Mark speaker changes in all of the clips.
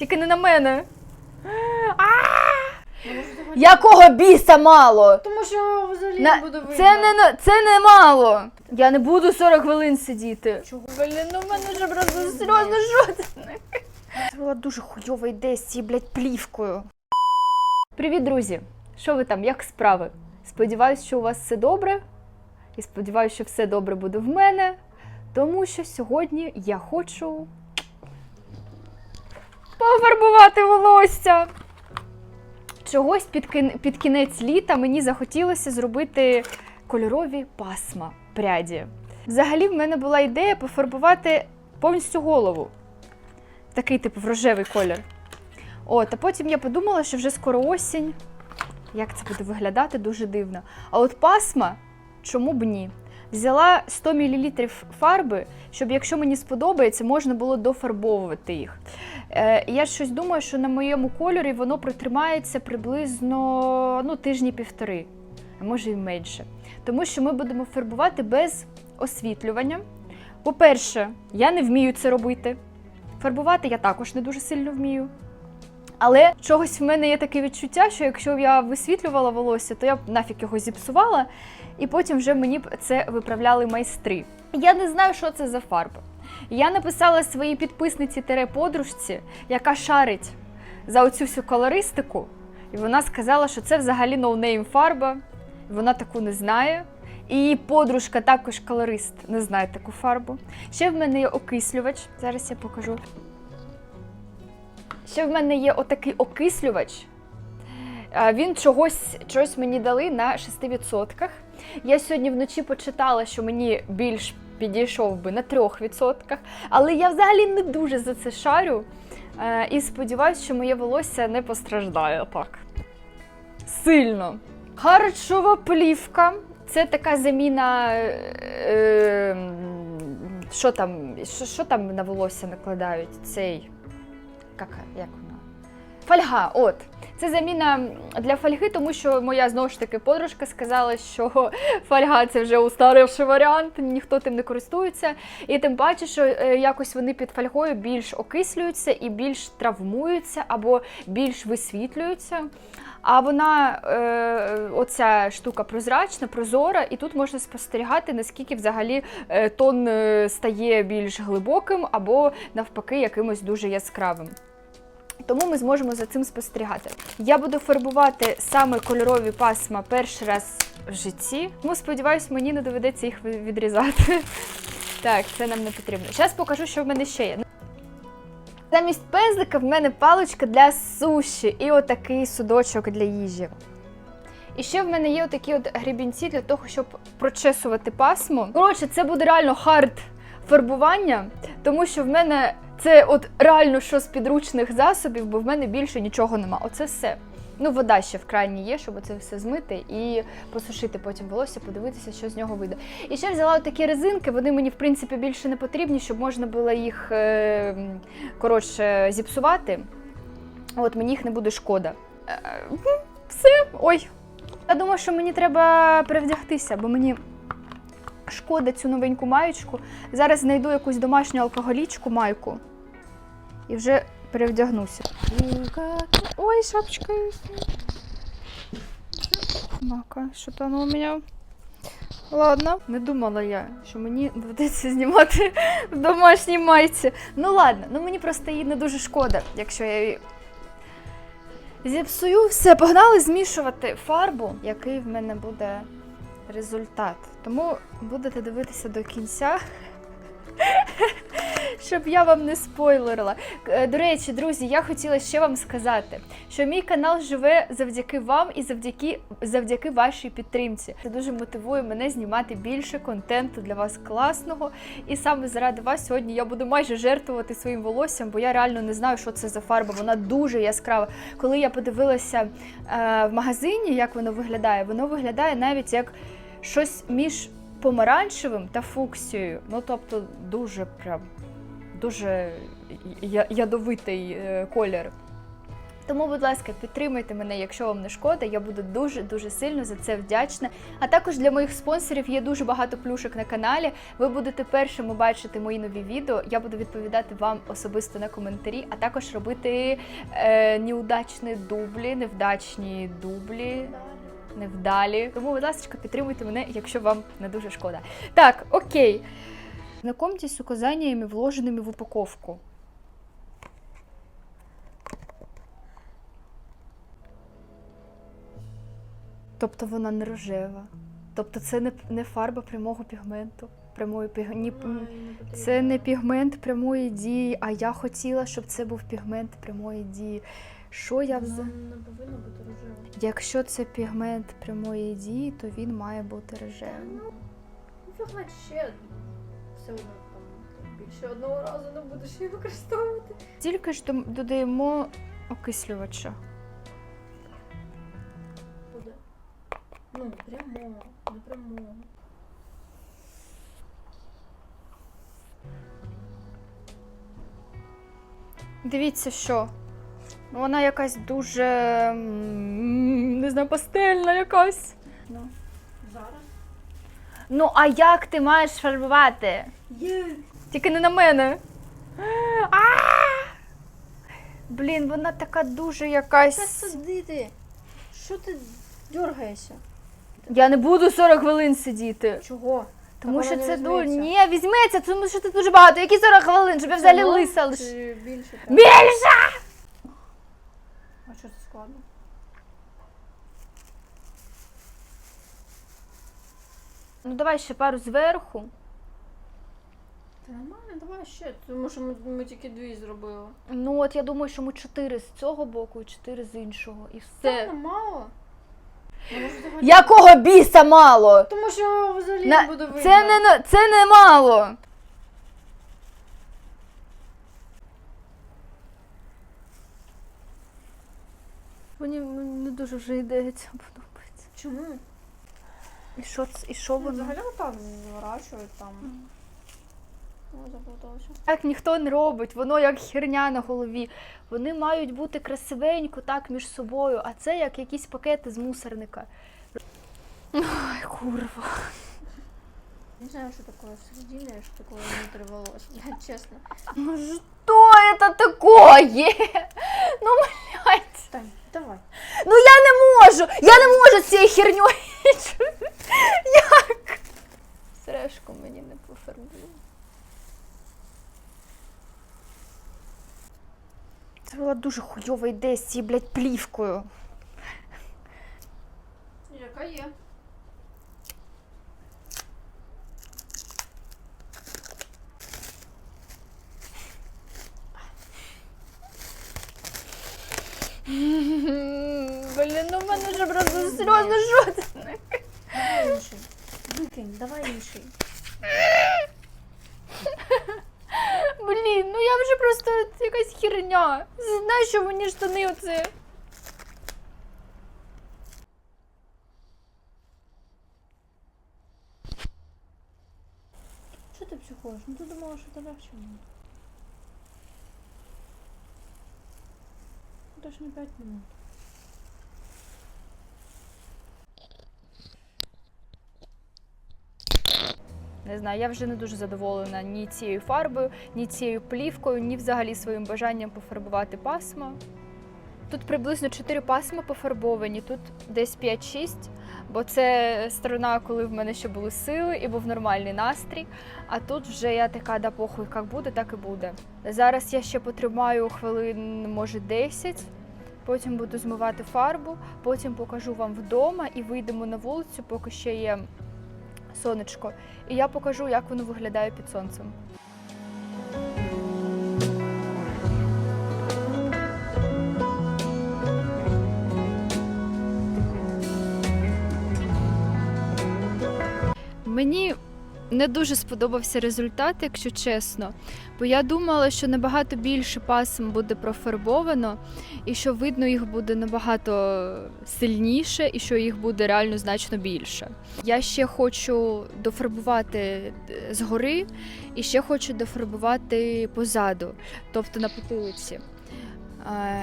Speaker 1: Тільки не на мене. Якого біса мало?
Speaker 2: Тому що взагалі
Speaker 1: На...
Speaker 2: не буду видно.
Speaker 1: Це не на- це не мало. Я не буду 40 хвилин сидіти.
Speaker 2: Чого?
Speaker 1: Блін, ну в мене вже просто серйозно що це? Це була дуже хуйова ідея з цією, блядь, плівкою. Привіт, друзі! Що ви там? Як справи? Сподіваюсь, що у вас все добре. І сподіваюся, що все добре буде в мене. Тому що сьогодні я хочу пофарбувати волосся. Чогось під, кін- під кінець літа мені захотілося зробити кольорові пасма пряді. Взагалі, в мене була ідея пофарбувати повністю голову. Такий, типу, в рожевий колір. От, а потім я подумала, що вже скоро осінь. Як це буде виглядати дуже дивно. А от пасма, чому б ні? Взяла 100 мл фарби, щоб, якщо мені сподобається, можна було дофарбовувати їх. Е, я щось думаю, що на моєму кольорі воно протримається приблизно ну, тижні півтори, а може і менше. Тому що ми будемо фарбувати без освітлювання. По-перше, я не вмію це робити. Фарбувати я також не дуже сильно вмію. Але чогось в мене є таке відчуття, що якщо б я висвітлювала волосся, то я б нафіг його зіпсувала, і потім вже мені б це виправляли майстри. Я не знаю, що це за фарба. Я написала своїй підписниці тере подружці, яка шарить за оцю всю колористику, і вона сказала, що це взагалі ноунейм фарба, вона таку не знає. І її подружка також колорист, не знає таку фарбу. Ще в мене є окислювач. Зараз я покажу. Ще в мене є отакий окислювач. Він чогось, чогось мені дали на 6%. Я сьогодні вночі почитала, що мені більш підійшов би на 3%, але я взагалі не дуже за це шарю. Е, І сподіваюся, що моє волосся не постраждає так. Сильно. Харчова плівка. Це така заміна. Е, е, що там? Що, що там на волосся накладають? Цей. Як, як вона? Фольга, от. Це заміна для фольги, тому що моя знову ж таки подружка сказала, що фольга це вже устарівший варіант, ніхто тим не користується. І тим паче, що е, якось вони під фольгою більш окислюються і більш травмуються або більш висвітлюються. А вона, е, оця штука прозрачна, прозора, і тут можна спостерігати, наскільки взагалі е, тон стає більш глибоким або навпаки якимось дуже яскравим. Тому ми зможемо за цим спостерігати. Я буду фарбувати саме кольорові пасма перший раз в житті. Тому сподіваюсь, мені не доведеться їх відрізати. Так, це нам не потрібно. Зараз покажу, що в мене ще є. Замість пензлика в мене паличка для суші і отакий судочок для їжі. І ще в мене є отакі от гребінці для того, щоб прочесувати пасму. Коротше, це буде реально хард фарбування, тому що в мене це от реально що з підручних засобів, бо в мене більше нічого нема. Оце все. Ну, вода ще в крайній є, щоб це все змити і посушити потім волосся, подивитися, що з нього вийде. І ще взяла такі резинки, вони мені в принципі більше не потрібні, щоб можна було їх е, коротше зіпсувати. От мені їх не буде шкода. Е, Все, ой. Я думаю, що мені треба перевдягтися, бо мені шкода цю новеньку маєчку. Зараз знайду якусь домашню алкоголічку майку і вже перевдягнуся. Ой, шапочка. Мака, що там у мене? Ладно, не думала я, що мені доведеться знімати в домашній майці. Ну ладно, ну мені просто її не дуже шкода, якщо я її зіпсую. Все, погнали змішувати фарбу, який в мене буде результат. Тому будете дивитися до кінця. Щоб я вам не спойлерила. Е, До речі, друзі, я хотіла ще вам сказати, що мій канал живе завдяки вам і завдяки, завдяки вашій підтримці. Це дуже мотивує мене знімати більше контенту для вас класного. І саме заради вас сьогодні я буду майже жертвувати своїм волоссям, бо я реально не знаю, що це за фарба. Вона дуже яскрава. Коли я подивилася е, в магазині, як воно виглядає, воно виглядає навіть як щось між помаранчевим та фуксією. Ну тобто дуже прям дуже ядовитий е, колір. Тому, будь ласка, підтримайте мене, якщо вам не шкода. Я буду дуже дуже сильно за це вдячна. А також для моїх спонсорів є дуже багато плюшок на каналі. Ви будете першими бачити мої нові відео. Я буду відповідати вам особисто на коментарі, а також робити е, неудачні дублі, невдачні дублі. Невдалі. Тому, будь ласка, підтримуйте мене, якщо вам не дуже шкода. Так, окей. Знакомьтесь с указаниями, вложенными в упаковку. Тобто вона не рожева. Тобто це не, не фарба прямого пігменту. Прямої піг... ні, це не пігмент прямої дії, а я хотіла, щоб це був пігмент прямої дії. Що я взагалі?
Speaker 2: не бути рожево.
Speaker 1: Якщо це пігмент прямої дії, то він має бути рожевим.
Speaker 2: Ну, ще все там більше одного разу не будеш її використовувати.
Speaker 1: Тільки ж дом- додаємо окислювача.
Speaker 2: Буде. Ну, прямо, не прямо.
Speaker 1: Дивіться, що. Вона якась дуже м, не знаю, пастельна якась. Ну. Ну, а як ти маєш фарбувати?
Speaker 2: Є.
Speaker 1: Тільки не на мене. А! Блін, вона така дуже
Speaker 2: Та
Speaker 1: якась.
Speaker 2: сидити. Що ти дергаєшся?
Speaker 1: Я не буду 40 хвилин сидіти.
Speaker 2: Чого?
Speaker 1: Тому що це дуже. Ні, візьметься, тому що це дуже багато. Які 40 хвилин, щоб я взагалі лиса лиш.
Speaker 2: Більше?
Speaker 1: Більше!
Speaker 2: А що це складно?
Speaker 1: Ну давай ще пару зверху.
Speaker 2: Та нормально, давай ще. Тому що ми, ми тільки дві зробили.
Speaker 1: Ну от я думаю, що ми чотири з цього боку і чотири з іншого. І
Speaker 2: Це
Speaker 1: все.
Speaker 2: мало. Ну, може, взагалі-
Speaker 1: Якого біса мало?
Speaker 2: Тому що взагалі
Speaker 1: На...
Speaker 2: не буде видно.
Speaker 1: Це не на- це не мало. Мені не дуже вже ідея ця подобається.
Speaker 2: Чому?
Speaker 1: І що, це- і що
Speaker 2: Ну,
Speaker 1: воно?
Speaker 2: взагалі отак заворачують там. О, заплуталося.
Speaker 1: Так ніхто не робить, воно як херня на голові. Вони мають бути красивенько так між собою, а це як якісь пакети з мусорника. Ой, курва.
Speaker 2: Не знаю, що таке середина, що таке внутрі волос. Я чесно.
Speaker 1: Ну що це такое? Ну, блядь.
Speaker 2: Тань, давай.
Speaker 1: Ну я не можу! Я не можу з цією херньою. Як? Сережку мені не пофарбую. Це була дуже хуйова ідея з цією, блядь, плівкою.
Speaker 2: Яка є?
Speaker 1: Блін, ну в мене вже просто сльози, що це?
Speaker 2: Давай інший. Викинь, давай інший.
Speaker 1: Блін, ну я вже просто якась херня. Знаєш, що мені штани оце.
Speaker 2: Що ти психуєш? Ну ти думала, що це легше. Ну, ж не 5 минут.
Speaker 1: Не знаю, я вже не дуже задоволена ні цією фарбою, ні цією плівкою, ні взагалі своїм бажанням пофарбувати пасма. Тут приблизно 4 пасма пофарбовані, тут десь 5-6, бо це сторона, коли в мене ще були сили і був нормальний настрій. А тут вже я така, да похуй, як буде, так і буде. Зараз я ще потримаю хвилин, може 10, потім буду змивати фарбу, потім покажу вам вдома і вийдемо на вулицю, поки ще є сонечко. І я покажу, як воно виглядає під сонцем. Мені не дуже сподобався результат, якщо чесно. Бо я думала, що набагато більше пасм буде профарбовано, і що видно їх буде набагато сильніше, і що їх буде реально значно більше. Я ще хочу дофарбувати е, згори, і ще хочу дофарбувати позаду, тобто на потилиці.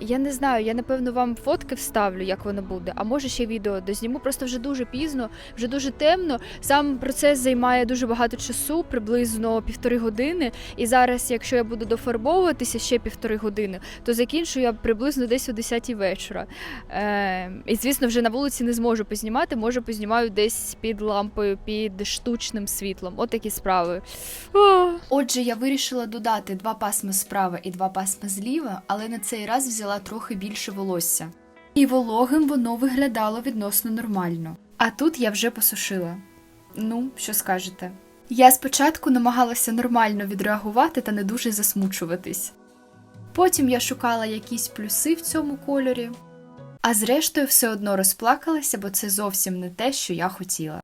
Speaker 1: Я не знаю, я напевно вам фотки вставлю, як воно буде, а може ще відео дозніму. Просто вже дуже пізно, вже дуже темно. Сам процес займає дуже багато часу, приблизно півтори години. І зараз, якщо я буду дофарбовуватися ще півтори години, то закінчу я приблизно десь о 10 вечора. Е, і звісно, вже на вулиці не зможу познімати, може познімаю десь під лампою, під штучним світлом. От такі справи. Ох.
Speaker 3: Отже, я вирішила додати два пасми справа і два пасми зліва, але на цей раз взяла трохи більше волосся. І вологим воно виглядало відносно нормально. А тут я вже посушила. Ну, що скажете? Я спочатку намагалася нормально відреагувати та не дуже засмучуватись. Потім я шукала якісь плюси в цьому кольорі, а зрештою все одно розплакалася, бо це зовсім не те, що я хотіла.